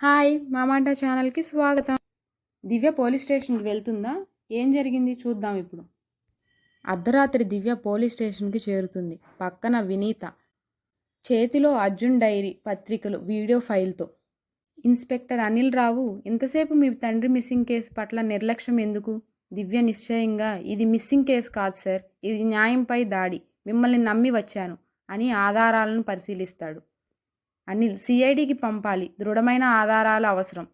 Hi మామాట ఛానల్కి స్వాగతం. దివ్య police స్టేషన్కి వెళ్తుందా? ఏం జరిగింది? చూద్దాం ఇప్పుడు. అర్ధరాత్రి దివ్య పోలీస్ స్టేషన్కి చేరుతుంది. పక్కన వినీత. చేతిలో అర్జున్ డైరీ పత్రికలు వీడియో ఫైల్తో. ఇన్స్పెక్టర్ అనిల్ రావు ఇంతసేపు మీ తండ్రి మిస్సింగ్ కేసు పట్ల నిర్లక్ష్యం ఎందుకు? దివ్య నిశ్చయంగా ఇది మిస్సింగ్ కేసు కాదు సార్ ఇది న్యాయంపై దాడి మిమ్మల్ని నమ్మి వచ్చాను అని ఆధారాలను పరిశీలిస్తాడు. అనిల్ సిఐడికి పంపాలి. దృఢమైన ఆధారాలు అవసరం.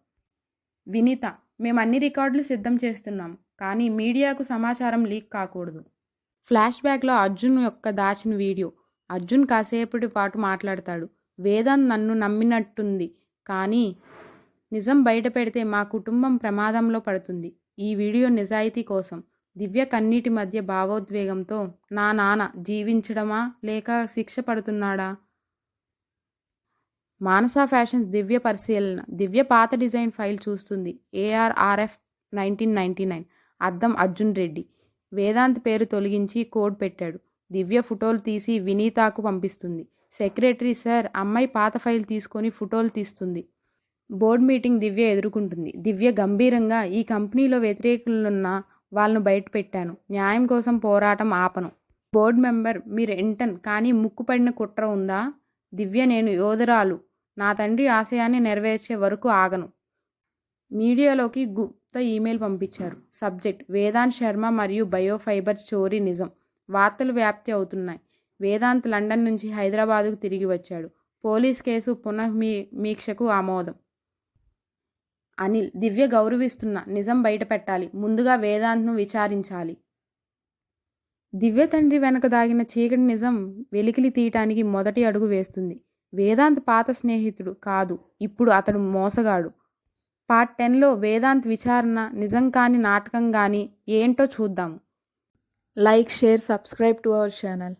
వినీత మేము అన్ని రికార్డులు సిద్ధం చేస్తున్నాం కానీ మీడియాకు సమాచారం లీక్ కాకూడదు. ఫ్లాష్ బ్యాక్లో అర్జున్ యొక్క దాచిన వీడియో. అర్జున్ కాసేపటి పాటు మాట్లాడతాడు. వేదం నన్ను నమ్మినట్టుంది కానీ నిజం బయట పెడితే మా కుటుంబం ప్రమాదంలో పడుతుంది. ఈ వీడియో నిజాయితీ కోసం. దివ్య కన్నీటి మధ్య భావోద్వేగంతో నా నాన్న జీవించడమా? లేక శిక్ష పడుతున్నాడా? మానస ఫ్యాషన్స్ దివ్య పరిశీలన దివ్య పాత డిజైన్ ఫైల్ చూస్తుంది. ఏఆర్ఆర్ఎఫ్ నైన్టీన్ నైన్టీ నైన్ అద్దం అర్జున్ రెడ్డి. వేదాంత్ పేరు తొలగించి కోడ్ పెట్టాడు. దివ్య ఫోటోలు తీసి వినీతాకు పంపిస్తుంది. సెక్రటరీ సార్ అమ్మాయి పాత ఫైల్ తీసుకొని ఫోటోలు తీస్తుంది. బోర్డ్ మీటింగ్ దివ్య ఎదుర్కొంటుంది. దివ్య గంభీరంగా ఈ కంపెనీలో వ్యతిరేకులున్న వాళ్ళను బయట పెట్టాను. న్యాయం కోసం పోరాటం ఆపను. బోర్డ్ మెంబర్ మీరు ఎంటన్ కానీ ముక్కుపడిన కుట్ర ఉందా? దివ్య నేను యోధరాలు. నా తండ్రి ఆశయాన్ని నెరవేర్చే వరకు ఆగను. మీడియాలోకి గుప్త ఈమెయిల్ పంపించారు. సబ్జెక్ట్ వేదాంత్ శర్మ మరియు బయోఫైబర్ చోరీ నిజం. వార్తలు వ్యాప్తి అవుతున్నాయి. వేదాంత్ లండన్ నుంచి హైదరాబాదుకు తిరిగి వచ్చాడు. పోలీస్ కేసు పునఃమీక్షకు ఆమోదం. అనిల్ దివ్య గౌరవిస్తున్న నిజం బయటపెట్టాలి. ముందుగా వేదాంత్ను విచారించాలి. దివ్య తండ్రి వెనక దాగిన చీకటి నిజం వెలికిలి తీయటానికి మొదటి అడుగు వేస్తుంది. వేదాంత్ పాత స్నేహితుడు కాదు ఇప్పుడు అతడు మోసగాడు. పార్ట్ టెన్లో వేదాంత్ విచారణ నిజం కాని నాటకం కానీ ఏంటో చూద్దాము like share subscribe to our channel.